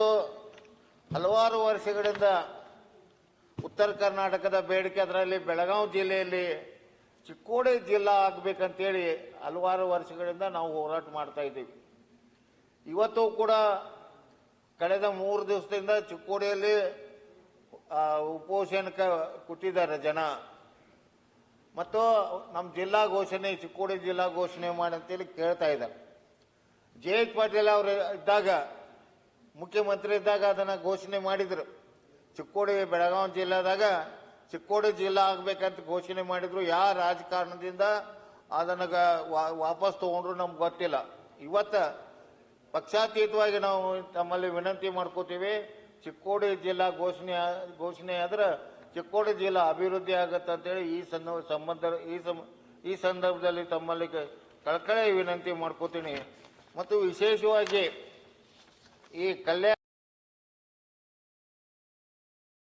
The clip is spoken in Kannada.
ಹಲವಾರು ವರ್ಷಗಳಿಂದ ಉತ್ತರ ಕರ್ನಾಟಕದ ಬೇಡಿಕೆ ಅದರಲ್ಲಿ ಬೆಳಗಾವಿ ಜಿಲ್ಲೆಯಲ್ಲಿ ಚಿಕ್ಕೋಡಿ ಜಿಲ್ಲಾ ಆಗಬೇಕಂತೇಳಿ ಹಲವಾರು ವರ್ಷಗಳಿಂದ ನಾವು ಹೋರಾಟ ಮಾಡ್ತಾ ಇದ್ದೀವಿ. ಇವತ್ತು ಕೂಡ ಕಳೆದ ಮೂರು ದಿವಸದಿಂದ ಚಿಕ್ಕೋಡಿಯಲ್ಲಿ ಉಪೋಷಣಕ್ಕೆ ಕೂತಿದ್ದಾರೆ ಜನ. ಮತ್ತು ನಮ್ಮ ಜಿಲ್ಲಾ ಘೋಷಣೆ, ಚಿಕ್ಕೋಡಿ ಜಿಲ್ಲಾ ಘೋಷಣೆ ಮಾಡಿ ಅಂತೇಳಿ ಕೇಳ್ತಾ ಇದ್ದಾರೆ. ಜೆ ಎಚ್ ಪಾಟೀಲ್ ಅವರು ಇದ್ದಾಗ ಮುಖ್ಯಮಂತ್ರಿ ಇದ್ದಾಗ ಅದನ್ನು ಘೋಷಣೆ ಮಾಡಿದರು. ಚಿಕ್ಕೋಡಿ ಬೆಳಗಾವಿ ಜಿಲ್ಲಾದಾಗ ಚಿಕ್ಕೋಡಿ ಜಿಲ್ಲಾ ಆಗಬೇಕಂತ ಘೋಷಣೆ ಮಾಡಿದರು. ಯಾವ ರಾಜಕಾರಣದಿಂದ ಅದನ್ನು ವಾಪಸ್ ತೊಗೊಂಡ್ರು ನಮ್ಗೆ ಗೊತ್ತಿಲ್ಲ. ಇವತ್ತ ಪಕ್ಷಾತೀತವಾಗಿ ನಾವು ತಮ್ಮಲ್ಲಿ ವಿನಂತಿ ಮಾಡ್ಕೋತೀವಿ. ಚಿಕ್ಕೋಡಿ ಜಿಲ್ಲಾ ಘೋಷಣೆ ಘೋಷಣೆ ಆದ್ರೆ ಚಿಕ್ಕೋಡಿ ಜಿಲ್ಲಾ ಅಭಿವೃದ್ಧಿ ಆಗುತ್ತೆ ಅಂತೇಳಿ ಈ ಸಂದ, ಸಂಬಂಧ, ಈ ಸಂ, ಈ ಸಂದರ್ಭದಲ್ಲಿ ತಮ್ಮಲ್ಲಿ ಕಳಕಳಿ ವಿನಂತಿ ಮಾಡ್ಕೋತೀನಿ. ಮತ್ತು ವಿಶೇಷವಾಗಿ ಈ ಕಲ್ಯಾಣ